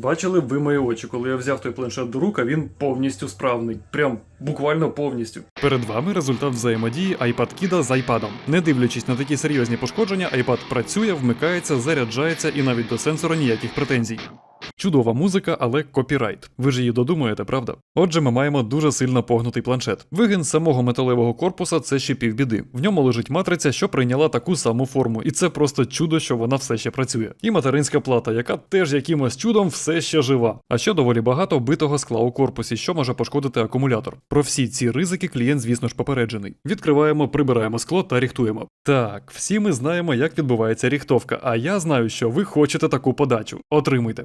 Бачили ви мої очі, коли я взяв той планшет до рук, а він повністю справний. Прям буквально повністю. Перед вами результат взаємодії iPad Kida з iPad. Не дивлячись на такі серйозні пошкодження, iPad працює, вмикається, заряджається і навіть до сенсора ніяких претензій. Чудова музика, але копірайт. Ви ж її додумаєте, правда? Отже, ми маємо дуже сильно погнутий планшет. Вигін самого металевого корпуса це ще півбіди. В ньому лежить матриця, що прийняла таку саму форму, і це просто чудо, що вона все ще працює. І материнська плата, яка теж якимось чудом все ще жива. А ще доволі багато битого скла у корпусі, що може пошкодити акумулятор. Про всі ці ризики клієнт, звісно ж, попереджений. Відкриваємо, прибираємо скло та ріхтуємо. Так, всі ми знаємо, як відбувається ріхтовка, а я знаю, що ви хочете таку подачу. Отримуйте.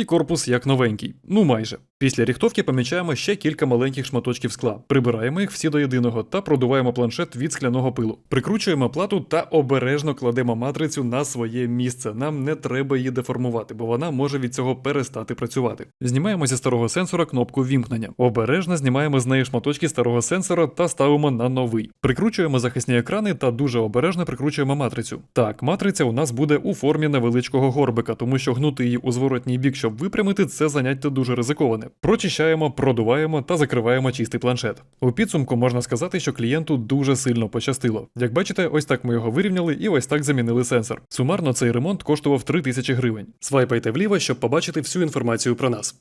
І корпус як новенький. Ну майже. Після ріхтовки помічаємо ще кілька маленьких шматочків скла. Прибираємо їх всі до єдиного та продуваємо планшет від скляного пилу. Прикручуємо плату та обережно кладемо матрицю на своє місце. Нам не треба її деформувати, бо вона може від цього перестати працювати. Знімаємо зі старого сенсора кнопку вімкнення. Обережно знімаємо з неї шматочки старого сенсора та ставимо на новий. Прикручуємо захисні екрани та дуже обережно прикручуємо матрицю. Так, матриця у нас буде у формі невеличкого горбика, тому що гнути її у зворотній бік, щоб випрямити, це заняття дуже ризиковане. Прочищаємо, продуваємо та закриваємо чистий планшет. У підсумку можна сказати, що клієнту дуже сильно пощастило. Як бачите, ось так ми його вирівняли і ось так замінили сенсор. Сумарно цей ремонт коштував 3000 гривень. Свайпайте вліво, щоб побачити всю інформацію про нас.